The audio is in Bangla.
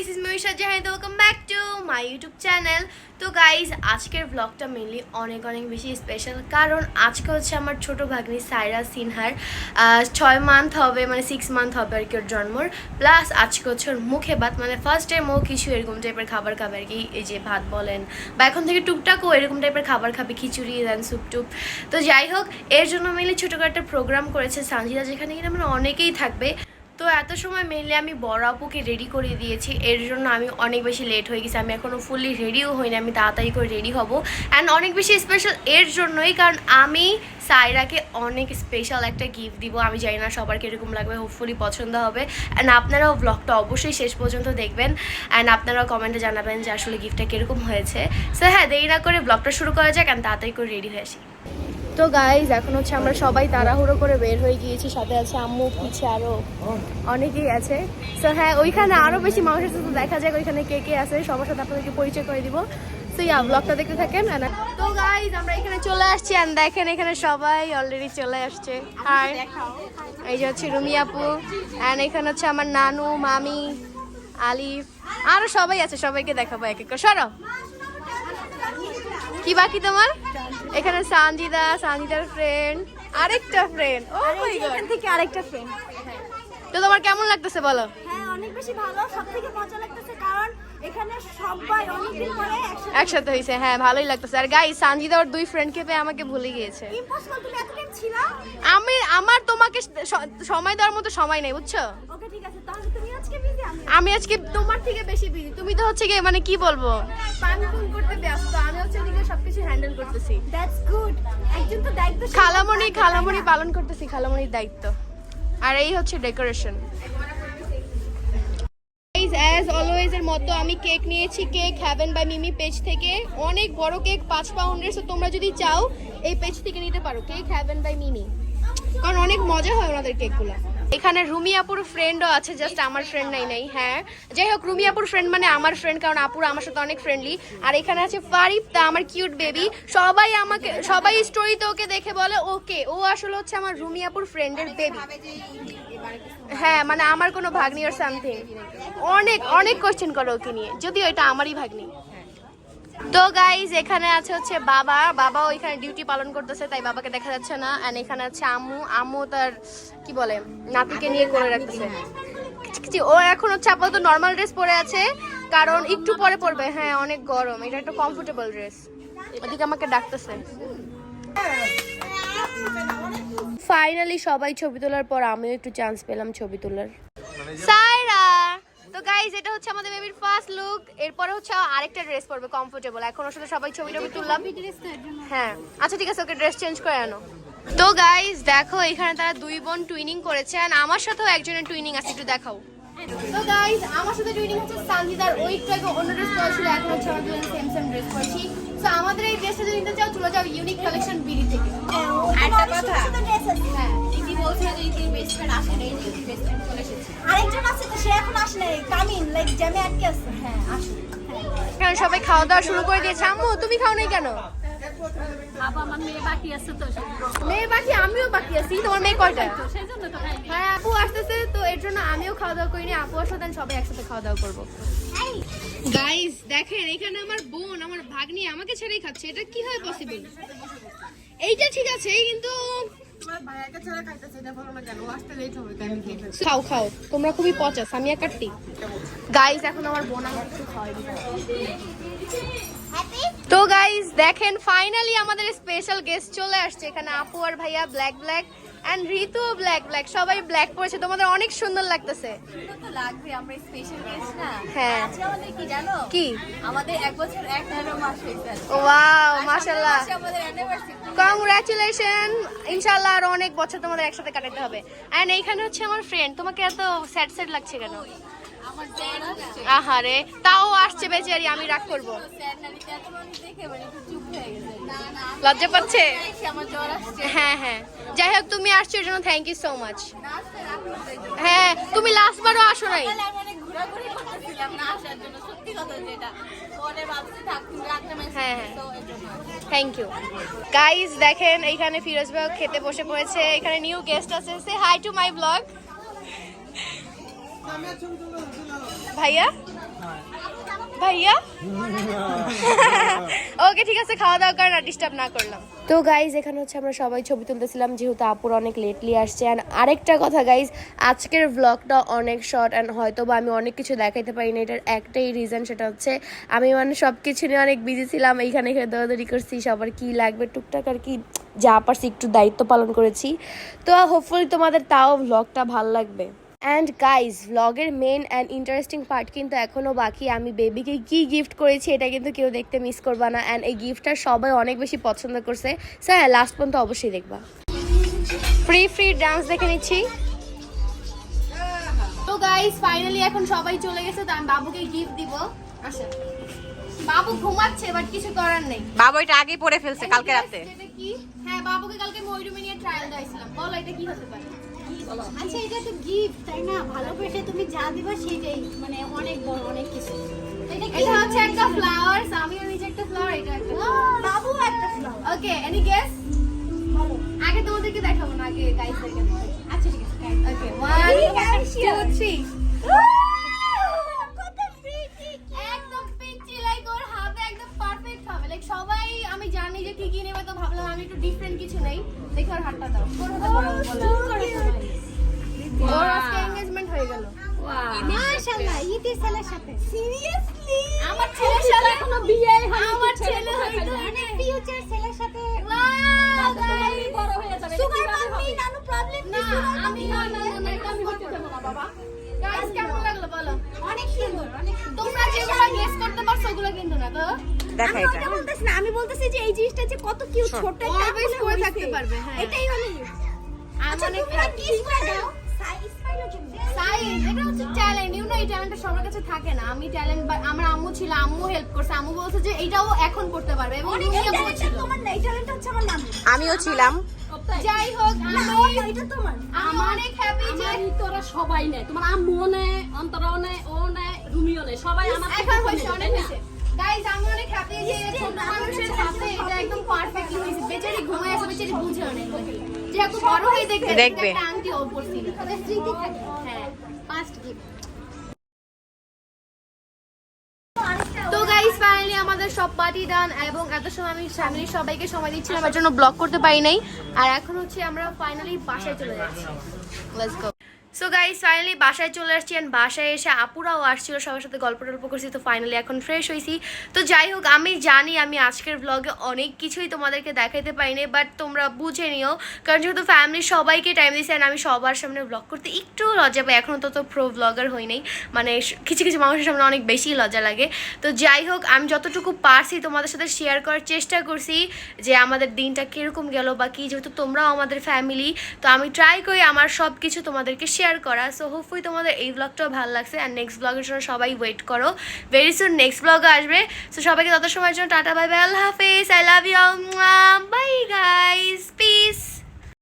This is Mahisha Zahid welcome back to my YouTube channel তো গাইজ আজকের ব্লগটা মেনলি অনেক অনেক বেশি স্পেশাল কারণ আজকে হচ্ছে আমার ছোট ভাগ্নি সাইরা সিনহার ছয় মান্থ হবে মানে সিক্স মান্থ হবে আর কি ওর জন্মর। প্লাস আজকে হচ্ছে ওর মুখে ভাত মানে ফার্স্ট টাইম ও কিছু এরকম টাইপের খাবার খাবে আর কি, এই যে ভাত বলেন, বা এখন থেকে টুকটাকও এরকম টাইপের খাবার খাবে, খিচুড়ি দেন স্যুপ টুপ তো যাই হোক, এর জন্য মেনলি ছোটোখাটো প্রোগ্রাম করেছে সানজিদা, যেখানে কিনা মানে অনেকেই থাকবে। তো এত সময় মেনলি আমি বড় আপুকে রেডি করে দিয়েছি। এর জন্য আমি অনেক বেশি লেট হয়ে গেছি। আমি এখনও ফুললি রেডিও হইনি। আমি তাড়াতাড়ি করে রেডি হব। অ্যান্ড অনেক বেশি স্পেশাল এর জন্যই কারণ আমি সাইরাকে অনেক স্পেশাল একটা গিফট দিব। আমি জানি না সবার কীরকম লাগবে। হোপফুলি পছন্দ হবে। অ্যান্ড আপনারাও ব্লগটা অবশ্যই শেষ পর্যন্ত দেখবেন। অ্যান্ড আপনারাও কমেন্টে জানাবেন যে আসলে গিফটটা কীরকম হয়েছে। সো হ্যাঁ দেরি না করে ব্লগটা শুরু করা যাক। অ্যান্ড তাড়াতাড়ি করে রেডি হয়ে আসি। তো গাইজ এখন হচ্ছে আমরা সবাই তাড়াহুড়ো করে বের হয়ে গিয়েছি, সাথে আছে আম্মু, পিছে আরও অনেকেই আছে। তো হ্যাঁ ওইখানে আরও বেশি মানুষের সাথে দেখা যায় ওইখানে কে কে আছে, সবার সাথে আপনাদেরকে পরিচয় করে দিব। তো গাইজ আমরা এখানে চলে আসছি আর দেখেন এখানে সবাই অলরেডি চলে আসছে। হাই এই যে হচ্ছে অ্যান্ড এখানে হচ্ছে আমার নানু, মামি, আলিফ, আরও সবাই আছে, সবাইকে দেখাবো এক এক সরো। কি বাকি তোমার? এখানে সানজিদা সানজিদার ফ্রেন্ড আরেকটা ফ্রেন্ড ও মাই গড এখান থেকে আরেকটা ফ্রেন্ড তো তোমার কেমন লাগতেছে বলো? হ্যাঁ অনেক বেশি ভালো সব থেকে মজা লাগতেছে কারণ এখানে সবাই অনেকদিন পরে একসাথে। হ্যাঁ ভালোই লাগতেছে। আর গাই সানজিদা ওর দুই ফ্রেন্ডকে পেয়ে আমাকে ভুলে গিয়েছে। ইম্পসিবল তুমি এতদিন ছিলা? আমি আমার তোমাকে সময় দেওয়ার মতো সময় নেই বুঝছ? আমি আজকে তোমার থেকে বেশি বিজি তুমি তো হচ্ছে গিয়ে মানে কি বলব? পান পুন করতে ব্যস্ত আমি হচ্ছে এদিকে সবকিছু হ্যান্ডেল করতেছি। দ্যাটস গুড একজন তো দায়িত্ব খালামণি খালামণি পালন করতেছি খালামণির দায়িত্ব। আর এই হচ্ছে ডেকোরেশন অ্যাজ অলওয়েজ এর মতো আমি কেক নিয়েছি cake haven by Mimi page থেকে। অনেক বড় কেক পাঁচ পাউন্ডের সো তোমরা যদি চাও এই পেজ থেকে নিতে পারো। কেক হ্যাভেন বাই মিমি কারণ অনেক মজা হয় ওনাদের কেকগুলো এখানে রুমি আপুর ফ্রেন্ডও আছে জাস্ট আমার ফ্রেন্ড নাই নাই হ্যাঁ। যাই হোক রুমি আপুর ফ্রেন্ড মানে আমার ফ্রেন্ড কারণ আপুর আমার সাথে অনেক ফ্রেন্ডলি আর এখানে আছে ফারিফ তা আমার কিউট বেবি সবাই আমাকে, সবাই স্টোরিতে ওকে দেখে বলে, ওকে, ও আসলে হচ্ছে আমার রুমি আপুর ফ্রেন্ডের বেবি হ্যাঁ মানে আমার কোনো ভাগ্নি আর সামথিং অনেক অনেক কোশ্চেন করে ওকে নিয়ে, যদিও এটা আমারই ভাগ্নি। তো গাইজ এখানে আছে হচ্ছে বাবা। বাবা ওইখানে ডিউটি পালন করতেছে, তাই বাবাকে দেখা যাচ্ছে না। এন্ড এখানে আছে আম্মু। আম্মু তার, কি বলে, নাতিকে নিয়ে করে রাখতেছে। ও এখন হচ্ছে আপাতত নর্মাল ড্রেস পরে আছে, কারণ একটু পরে পরবে। হ্যাঁ অনেক গরম। এটা একটা কমফোর্টেবল ড্রেস ওদিকে আমাকে ডাকতেছে। ফাইনালি সবাই ছবি তোলার পর আমিও একটু চান্স পেলাম ছবি তোলার। গাইজ এটা হচ্ছে আমাদের বেবির ফার্স্ট লুক এরপরে হচ্ছে আরেকটা ড্রেস পরবে কমফোর্টেবল এখন ওর সাথে সবাই ছবি টবি তুললাম। হ্যাঁ। আচ্ছা ঠিক আছে ওকে ড্রেস চেঞ্জ করে আনো। তো গাইজ দেখো এখানে তারা দুই বোন টুইনিং করেছে আর আমার সাথেও একজনের টুইনিং আছে একটু দেখাও। তো গাইজ আমার সাথে টুইনিং হচ্ছে সানজিদার ওই একটু অন্য ড্রেস পরেছিল এখন হচ্ছে আমরা দুজন সেম সেম ড্রেস পরেছি। তো আমাদের এই ড্রেসটা যদি নিতে চাও চলে যাও ইউনিক কালেকশন বিডি থেকে। একটা কথা। কামিন লাইক জ্যামে আটকে আছে। হ্যাঁ আসে। এখানে সবাই খাওয়া দাওয়া শুরু করে দিয়েছে। আম্মু তুমি খাও নাই কেন? মেয়ে বাকি আছে তো মেয়ে বাকি আমিও বাকি আছি। তোমার মেয়ে কয়টা? হ্যাঁ আপু আসতেছে তো এর জন্য আমিও খাওয়া দাওয়া করিনি। আপু আসলে সবাই একসাথে খাওয়া দাওয়া করব। গাইস দেখেন এখানে আমার বোন আমার ভাগ্নি আমাকে ছেড়েই খাচ্ছে। এটা কি হয় পসিবল এইটা ঠিক আছে কিন্তু খাও খাও তোমরা খুবই পচাস আমি এক কাটতি গাইস এখন আমার বোন আমার একটু খাওয়াই তো গাইস দেখেন ফাইনালি আমাদের স্পেশাল গেস্ট চলে আসছে। এখানে আপু আর ভাইয়া black black and Ritu black black সবাই ব্ল্যাক পরেছে। তোমাদের অনেক সুন্দর লাগতেছে। তো লাগবে আমরা স্পেশাল গেস্ট না। হ্যাঁ। আজকে আমাদের কি জানো? কি? আমাদের এক বছর এক তেরো মাস হয়েছে ওয়াও মাশাআল্লাহ। আমাদের অ্যানিভার্সারি কংগ্রাচুলেশন ইনশাআল্লাহ আর অনেক বছর তোমাদের একসাথে কাটাতে হবে। এন্ড এইখানে হচ্ছে আমার ফ্রেন্ড তোমাকে এত স্যাড স্যাড লাগছে কেন? আহারে, তাও আসছে বেচারি, আমি রাগ করব। লজ্জা পাচ্ছে? হ্যাঁ হ্যাঁ। যাই হোক, তুমি আসছো এর জন্য থ্যাংক ইউ সো মাচ। হ্যাঁ তুমি লাস্ট বারও আসো নাই। থ্যাংক ইউ গাইজ দেখেন, এইখানে ফিরোজ ভাই খেতে বসে পড়েছে। এখানে নিউ গেস্ট আছে। Say hi to my vlog ভাইয়া? ভাইয়া? ওকে, ঠিক আছে, খাওয়া দাওয়া করেন আর ডিস্টার্ব না করলাম। তো গাইজ এখানে হচ্ছে আমরা সবাই ছবি তুলতেছিলাম, যেহেতু আপুর অনেক লেটলি আসছে। অ্যান্ড আরেকটা কথা গাইজ আজকের ব্লগটা অনেক শর্ট অ্যান্ড হয়তো বা আমি অনেক কিছু দেখাইতে পারি না। এটার একটাই রিজন সেটা হচ্ছে, আমি মানে সব কিছু নিয়ে অনেক বিজি ছিলাম, এইখানে এখানে দৌড়াদৌড়ি করছি, সবার কি লাগবে, টুকটাক আর কি যা পারছি একটু দায়িত্ব পালন করেছি। তো হোপফুলি তোমাদের তাও ব্লগটা ভালো লাগবে। অ্যান্ড গাইজ ভ্লগের মেন অ্যান্ড ইন্টারেস্টিং পার্ট কিন্তু এখনও বাকি। আমি বেবিকে কি গিফট করেছি এটা কিন্তু কেউ দেখতে মিস করবা না। অ্যান্ড এই গিফটটা সবাই অনেক বেশি পছন্দ করছে। স্যার লাস্ট পর্যন্ত অবশ্যই দেখবা। ফ্রি ফ্রি ডান্স দেখে নিচ্ছি। তো গাইজ ফাইনালি এখন সবাই চলে গেছে তো আমি বাবুকে গিফট দিব। আসেন। বাবু ঘুমাচ্ছে বাট কিছু করার নেই। বাবা এটা আগেই পড়ে ফেলছে কালকে রাতে। এটা কি? হ্যাঁ বাবুকে কালকে ময়ূরমে নিয়ে ট্রায়াল দিয়েছিলাম বলো এটা কি হতে পারে? আচ্ছা এটা তো গিফট তাই না? ভালোবেসে তুমি যা দিবা সেটাই মানে অনেক বড় অনেক কিছু। এটা হচ্ছে একটা ফ্লাওয়ার্স আমিও নিজে একটা ফ্লাওয়ার এটা একটা বাবু একটা ফ্লাওয়ার ওকে এনি গেস ভালো। আগে তোমাদেরকে দেখাবো না আগে গাইসদেরকে আচ্ছা ঠিক আছে ওকে Very 1 2 3 তো ভাবলাম আমি একটু ডিফারেন্ট কিছু নেই। দেখো ওর হাতটা দাও। ওর হাতে পড়াবো বলো ওর আজকে এনগেজমেন্ট হয়ে গেল। মাশাআল্লাহ ইতির ছেলের সাথে। সিরিয়াসলি আমার ছেলের সাথে এখনও বিয়ে হয়নি আমার ছেলে হয়তো মানে ফিউচার ছেলের সাথে ওয়াও গাইস বড় হয়ে যাবে সুগার মাম্মি নানু প্রবলেম না আমি না না না আমি হতে দেব না বাবা। গাইস কেমন লাগল বলো? অনেক সুন্দর অনেক সুন্দর। তোমরা যেগুলো গেস করতে পারছ ওগুলো কিন্তু না তো? দেখা এটা। বলতেছি না আমি বলতেছি যে এই জিনিসটা যে কত কিউট ছোট একটা পরে থাকতে পারবে, হ্যাঁ। এটাই অনেক আমি আচ্ছা অনেক দাও সাইজ এটা হচ্ছে ট্যালেন্ট ইউ নো এই ট্যালেন্টটা সবার কাছে থাকে না। আমি ট্যালেন্ট আমার আম্মু ছিল আম্মু হেল্প করছে। আম্মু বলছে যে এটাও এখন করতে পারবে এবং অনেক রুমিও ট্যালেন্ট তোমার না এই ট্যালেন্ট হচ্ছে আমার নাম। আমিও ছিলাম। যাই হোক না আমি না, এটা তোমার। আমি অনেক হ্যাপি যে তোরা সবাই নেয়। তোমার আম্মুও নেয় অন্তরাও নেয় ও নেয় রুমিও নেয়। সবাই আমার এখন হয়েছে অনেক হয়েছে। গাইজ আমি অনেক হ্যাপি যে ছোট মানুষের হাতে এটা একদম পারফেক্টলি হয়েছে। বেচারি ঘুমায় আছে বেচারি বুঝে অনেক যেহেতু বড় হয়ে দেখবে দেখবে। স্মৃতি থাকে। হ্যাঁ ফার্স্ট গিফট তো গাইস ফাইনালি আমাদের সব পার্টি ডান এবং এত সময় আমি ফ্যামিলির সবাইকে সময় দিচ্ছিলাম এর জন্য ব্লগ করতে পারি নাই। আর এখন হচ্ছে আমরা ফাইনালি বাসায় চলে যাচ্ছি। Let's go so guys finally বাসায় চলে আসছি অ্যান্ড বাসায় এসে আপুরাও আসছিল, সবার সাথে গল্প টল্প করছি, তো ফাইনালি এখন ফ্রেশ হয়েছি তো যাই হোক, আমি জানি আমি আজকের ব্লগে অনেক কিছুই তোমাদেরকে দেখাইতে পারিনি বাট তোমরা বুঝে নিও, কারণ যেহেতু ফ্যামিলির সবাইকে টাইম দিয়েছে অ্যান্ড আমি সবার সামনে ব্লগ করতে একটু লজ্জা পাই এখনও তো তো প্রো ব্লগার হই নাই। মানে কিছু কিছু মানুষের সামনে অনেক বেশি লজ্জা লাগে। তো যাই হোক, আমি যতটুকু পারছি তোমাদের সাথে শেয়ার করার চেষ্টা করছি, যে আমাদের দিনটা কীরকম গেল বা কী, যেহেতু তোমরাও আমাদের ফ্যামিলি তো আমি ট্রাই করি আমার সব কিছু তোমাদেরকে শেয়ার করা। সো হোপফুলি তোমাদের এই ব্লগটাও ভালো লাগছে আর নেক্সট ব্লগের জন্য সবাই ওয়েট করো। ভেরি সুন নেক্সট ব্লগ আসবে। সো সবাইকে তত সময়ের জন্য টাটা বাই বাই আল্লাহ হাফিজ I love you bye guys peace